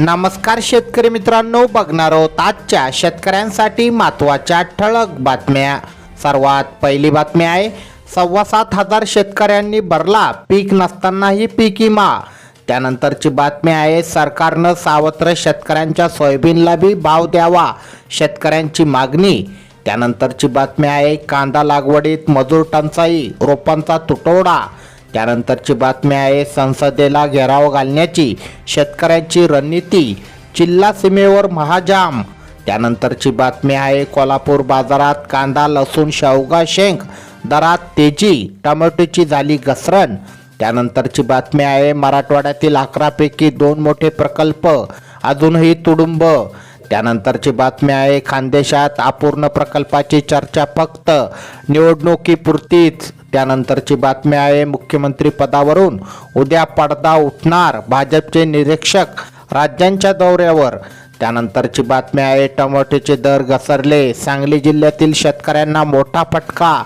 नमस्कार शेतकरी मित्रांनो बघणार आहोत आजच्या शेतकऱ्यांसाठी महत्त्वाच्या ठळक बातम्या. सर्वात पहिली बातमी आहे सव्वा सात हजार शेतकऱ्यांनी भरला पीक नसतानाही पीक विमा. त्यानंतरची बातमी आहे सरकारनं सावत्र शेतकऱ्यांच्या सोयाबीनला बी भाव द्यावा शेतकऱ्यांची मागणी. त्यानंतरची बातमी आहे कांदा लागवडीत मजूर टंचाई रोपांचा तुटवडा. त्यानंतरची बातमी आहे संसदेला घेराव घालण्याची शेतकऱ्यांची रणनीती जिल्हा सीमेवर महाजाम. त्यानंतरची बातमी आहे कोल्हापूर बाजारात कांदा लसूण शेवगा शेंग दरात तेजी टोमॅटोची झाली घसरण. त्यानंतरची बातमी आहे मराठवाड्यातील अकरापैकी दोन मोठे प्रकल्प अजूनही तुडुंब. त्यानंतरची बातमी आहे खानदेशात अपूर्ण प्रकल्पाची चर्चा फक्त निवडणुकीपुरतीच. त्यानंतरची बातमी आहे मुख्यमंत्री पदावरून उद्या पडदा उठणार भाजपचे निरीक्षक राज्यांच्या दौऱ्यावर. त्यानंतरची बातमी आहे टमाट्याचे दर घसरले सांगली जिल्ह्यातील शेतकऱ्यांना मोठा फटका.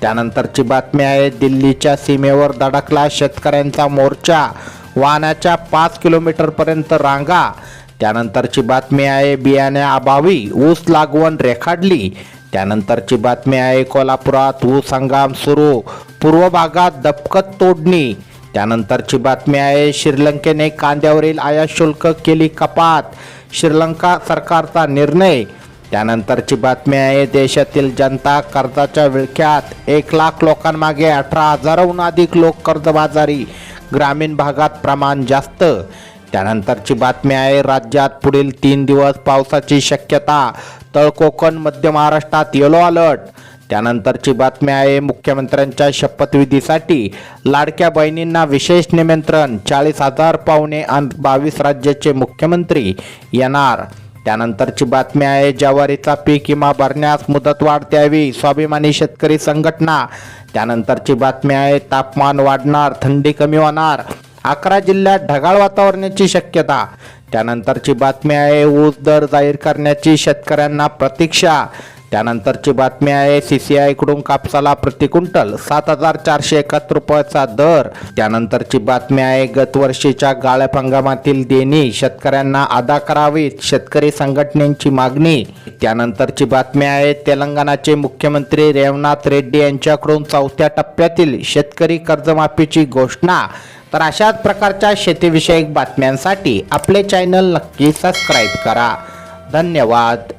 त्यानंतरची बातमी आहे दिल्लीच्या सीमेवर धडकला शेतकऱ्यांचा मोर्चा. वाहनाच्या पाच किलोमीटरपर्यंत रांगा. त्यानंतरची बातमी आहे बियाण्याअभावी ऊस लागवण रेखाडली त्यानंतरची बातमी आहे कोल्हापुरात ऊस हंगाम सुरू पूर्व भागात दबकत तोडणी. त्यानंतरची बातमी आहे श्रीलंकेने कांद्यावरील आयात शुल्क केली कपात श्रीलंका सरकारचा निर्णय. त्यानंतरची बातमी आहे देशातील जनता कर्जाच्या विळख्यात एक लाख लोकांमागे अठरा हजाराहून अधिक लोक कर्जबाजारी ग्रामीण भागात प्रमाण जास्त. त्यानंतरची बातमी आहे राज्यात पुढील तीन दिवस पावसाची शक्यता. तळ कोकण मध्य महाराष्ट्रात येलो अलर्ट त्यानंतरची बातमी आहे मुख्यमंत्र्यांच्या शपथविधीसाठी लाडक्या बहिणींना विशेष निमंत्रण. चाळीस हजार पाहुणे आणि बावीस राज्याचे मुख्यमंत्री येणार. त्यानंतरची बातमी आहे ज्वारीचा पीक विमा भरण्यास मुदतवाढ द्यावी स्वाभिमानी शेतकरी संघटना. त्यानंतरची बातमी आहे तापमान वाढणार थंडी कमी होणार. अकरा जिल्ह्यात ढगाळ वातावरणाची शक्यता. त्यानंतरची बातमी आहे ऊस दर जाहीर करण्याची शेतकऱ्यांना प्रतीक्षा. त्यानंतरची बातमी आहे सी सी आयकडून कापसाला प्रति क्विंटल सात हजार चारशे एकाहत्तर रुपयाचा दर. त्यानंतरची बातमी आहे गतवर्षीच्या गाळप हंगामातील देणी शेतकऱ्यांना अदा करावीत शेतकरी संघटनेची मागणी. त्यानंतरची बातमी आहे तेलंगणाचे मुख्यमंत्री रेवनाथ रेड्डी यांच्याकडून चौथ्या टप्प्यातील शेतकरी कर्जमाफीची घोषणा. तर अशाच प्रकारच्या शेतीविषयक बातम्यांसाठी आपले चॅनल नक्की सबस्क्राईब करा. धन्यवाद.